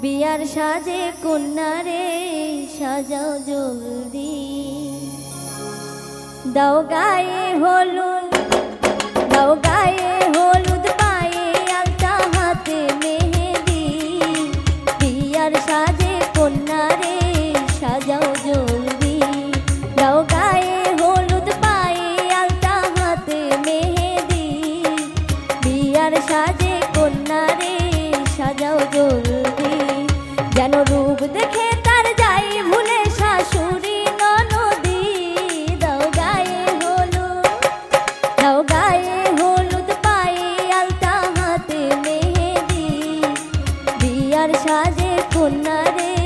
বিয়ার সাজে কন্যারে সাজাও জলদি। দাও গায়ে হলুদ যেন রূপ দেখে তার যাই ভুলে শাশুড়ি ননদি। দাও গায়ে হলুদ, দাও গায়ে হলুদ পায়ে আলতা হাতে মেহেদি। বিয়ার সাজে কন্যারে সাজাও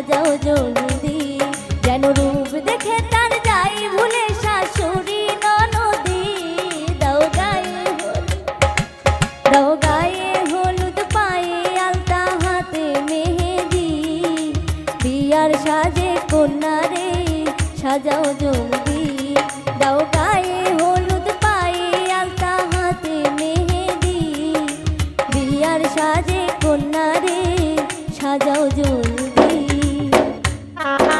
সাজাও জলদি যেন রূপ দেখে তার যাই ভুলে শাশুড়ি ননদি। দাও গায়ে দাও গায়ে হলুদ পায়ে আলতা হাতে মেহেদি। বিয়ার সাজে কন্যারে সাজাও জলদি দাও গায়ে হলুদ পায়ে আলতা হাতে মেহেদি। বিয়ার সাজে কন্যারে সাজাও জলদি Bye.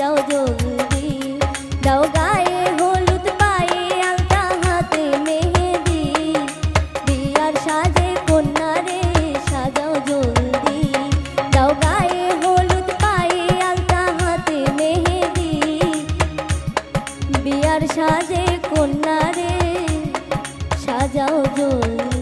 যাও জলদি। দাও গায়ে হলুদ পায়ে আলতা হাতে মেহেদি। বিয়ার সাজে কন্যা রে সাজাও জলদি। দাও গায়ে হলুদ পায়ে আলতা হাতে মেহেদি। বিয়ার সাজে কন্যা রে সাজাও জলদি।